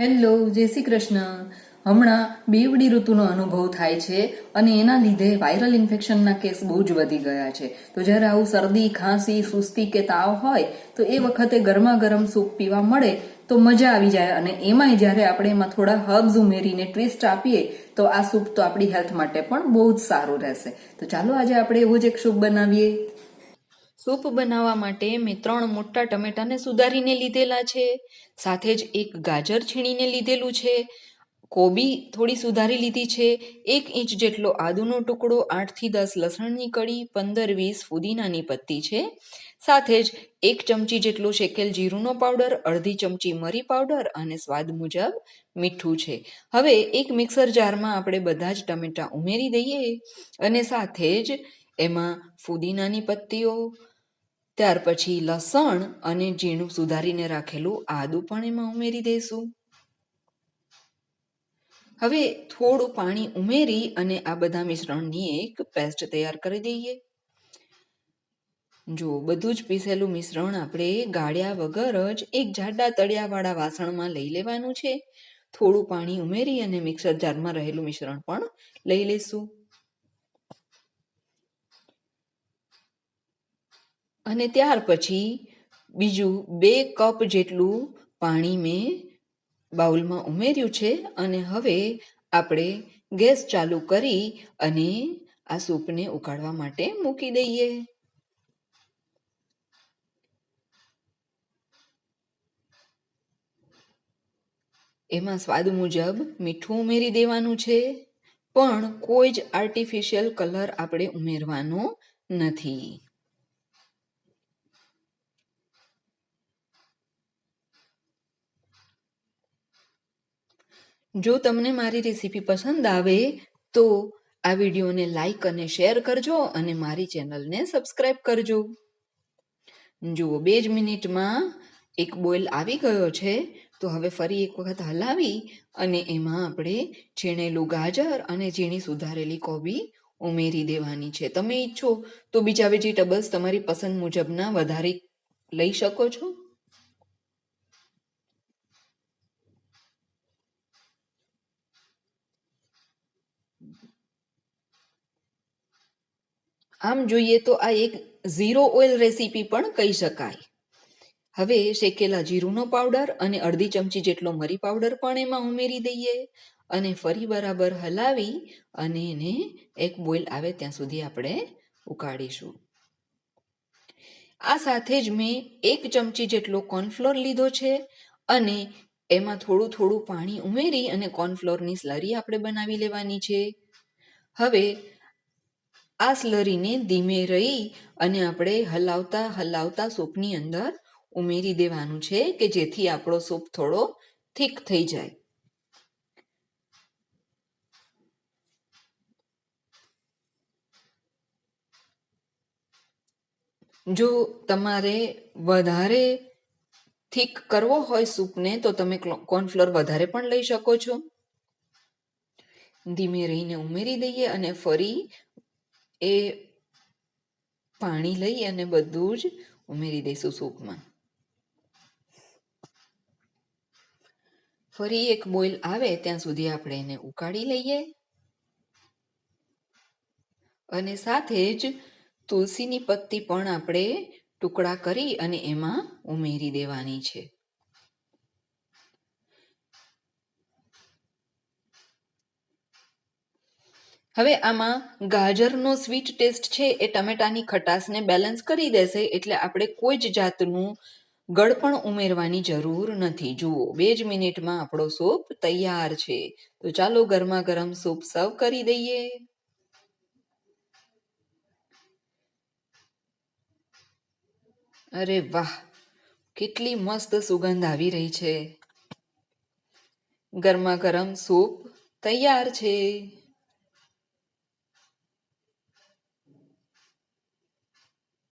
Hello, જય શ્રી કૃષ્ણ. હમણાં બેવડી ઋતુનો અનુભવ થાય છે અને એના લીધે વાયરલ ઇન્ફેક્શનના કેસ બહુ જ વધી ગયા છે. તો જ્યારે આવું શરદી, ખાંસી, સુસ્તી કે તાવ હોય, તો એ વખતે ગરમા ગરમ સૂપ પીવા મળે તો મજા આવી જાય અને એમાંય જ્યારે આપણે એમાં થોડા હર્બ્સ ઉમેરીને ટ્વિસ્ટ આપીએ, તો આ સૂપ તો આપણી હેલ્થ માટે પણ બહુ જ સારું રહેશે. તો ચાલો આજે આપણે એવું જ એક સૂપ બનાવીએ. સૂપ બનાવવા માટે મેં ત્રણ મોટા ટમેટાને સુધારીને લીધેલા છે. સાથે જ એક ગાજર છીણીને લીધેલું છે. કોબી થોડી સુધારી લીધી છે. એક ઇંચ જેટલો આદુનો ટુકડો આઠથી દસ લસણની કળી, પંદર વીસ ફુદીનાની પત્તી છે. સાથે જ એક ચમચી જેટલો શેકેલ જીરુંનો પાવડર, અડધી ચમચી મરી પાવડર અને સ્વાદ મુજબ મીઠું છે. હવે એક મિક્સર જારમાં આપણે બધા જ ટમેટાં ઉમેરી દઈએ અને સાથે જ એમાં ફુદીનાની પત્તીઓ ત્યાર પછી લસણ અને ઝીણું સુધારીને રાખેલું આદું પણ એમાં ઉમેરી દઈશું. હવે થોડું પાણી ઉમેરી અને આ બધા મિશ્રણની એક પેસ્ટ તૈયાર કરી દઈએ. જો બધું જ પીસેલું મિશ્રણ આપણે ગાળ્યા વગર જ એક જાડા તળિયાવાળા વાસણમાં લઈ લેવાનું છે. થોડું પાણી ઉમેરી અને મિક્સર જારમાં રહેલું મિશ્રણ પણ લઈ લઈશું. અને ત્યાર પછી બીજું બે કપ જેટલું પાણી મેં બાઉલમાં ઉમેર્યું છે અને હવે આપણે ગેસ ચાલુ કરી અને આ સૂપને ઉકાળવા માટે મૂકી દઈએ. એમાં સ્વાદ મુજબ મીઠું ઉમેરી દેવાનું છે, પણ કોઈ જ આર્ટિફિશિયલ કલર આપણે ઉમેરવાનો નથી. જો તમને મારી રેસીપી પસંદ આવે તો આ વિડીયોને લાઈક અને શેર કરજો અને મારી ચેનલને સબસ્ક્રાઈબ કરજો. જુઓ, બે જ મિનિટમાં એક બોઇલ આવી ગયો છે. તો હવે ફરી એક વખત હલાવી અને એમાં આપણે છીણેલું ગાજર અને ઝીણી સુધારેલી કોબી ઉમેરી દેવાની છે. તમે ઈચ્છો તો બીજા વેજીટેબલ્સ તમારી પસંદ મુજબના વધારે લઈ શકો છો. આમ જોઈએ તો આ એક ઝીરો ઓઇલ રેસીપી પણ કહી શકાય. હવે શેકેલા જીરુંનો પાવડર અને અડધી ચમચી જેટલો મરી પાવડર પણ એમાં ઉમેરી દઈએ અને ફરી બરાબર હલાવી અને એને એક બોઇલ આવે ત્યાં સુધી આપણે ઉકાળીશું. આ સાથે જ મેં એક ચમચી જેટલો કોર્નફ્લોર લીધો છે અને એમાં થોડું થોડું પાણી ઉમેરી અને કોર્નફ્લોરની સ્લરી આપણે બનાવી લેવાની છે. હવે આ સ્લરીને ધીમે રહી અને આપણે હલાવતા હલાવતા સૂપની અંદર ઉમેરી દેવાનું છે કે જેથી આપણો સૂપ થોડો થીક થઈ જાય. જો તમારે વધારે થીક કરવો હોય સૂપને, તો તમે કોર્નફ્લોર વધારે પણ લઈ શકો છો. ધીમે રહીને ઉમેરી દઈએ અને ફરી એ પાણી લઈ અને બધું જ ઉમેરી દઈશું સૂપમાં. ફરી એક બોઇલ આવે ત્યાં સુધી આપણે એને ઉકાળી લઈએ અને સાથે જ તુલસીની પત્તી પણ આપણે ટુકડા કરી અને એમાં ઉમેરી દેવાની છે. હવે આમાં ગાજરનો સ્વીટ ટેસ્ટ છે એ ટમેટાની ખટાશને બેલેન્સ કરી દેશે એટલે આપણે કોઈ જ જાતનું ગળપણ ઉમેરવાની જરૂર નથી. જુઓ, બે જ મિનિટમાં આપણો સૂપ તૈયાર છે. તો ચાલો ગરમા ગરમ સૂપ સર્વ કરી દઈએ. અરે વાહ, કેટલી મસ્ત સુગંધ આવી રહી છે. ગરમા ગરમ સૂપ તૈયાર છે.